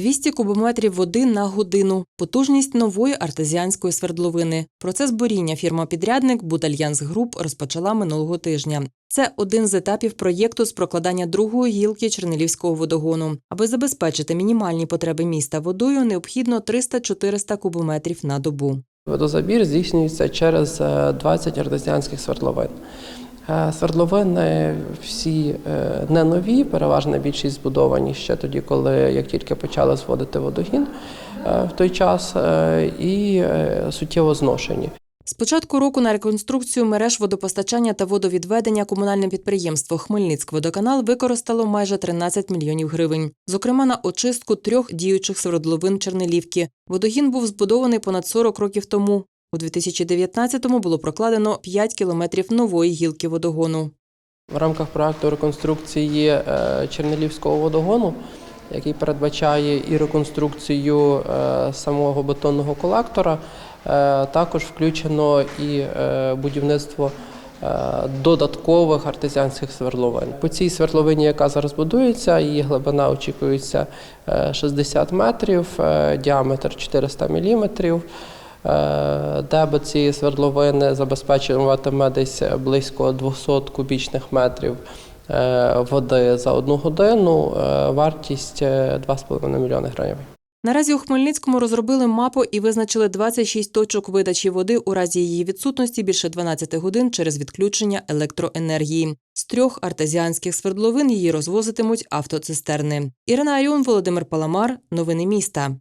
200 кубометрів води на годину. Потужність нової артезіанської свердловини. Процес буріння фірма-підрядник Будальянс Груп розпочала минулого тижня. Це один з етапів проєкту з прокладання другої гілки Чернелівського водогону. Аби забезпечити мінімальні потреби міста водою, необхідно 300-400 кубометрів на добу. Водозабір здійснюється через е, 20 артезіанських свердловин. Е, Свердловини всі е, не нові, переважна більшість збудовані ще тоді, коли як тільки почали зводити водогін е, в той час, і суттєво зношені. З початку року на реконструкцію мереж водопостачання та водовідведення комунальне підприємство Хмельницькводоканал використало майже 13 мільйонів гривень. Зокрема, на очистку трьох діючих свердловин Чернелівки. Водогін був збудований понад 40 років тому. У 2019-му було прокладено 5 кілометрів нової гілки водогону. В рамках проекту реконструкції е, Чернелівського водогону, який передбачає і реконструкцію е, самого бетонного колектора, е, також включено і будівництво додаткових артезіанських свердловин. По цій свердловині, яка зараз будується, її глибина очікується е, 60 метрів, діаметр 400 міліметрів. Е, Дебет цієї свердловини забезпечуватиме десь близько 200 кубічних метрів е, води за одну годину. Е, Вартість е, 2,5 мільйони гривень. Наразі у Хмельницькому розробили мапу і визначили 26 точок видачі води у разі її відсутності більше 12 годин через відключення електроенергії. З трьох артезіанських свердловин її розвозитимуть автоцистерни. Ірина Аріон, Володимир Паламар. Новини міста.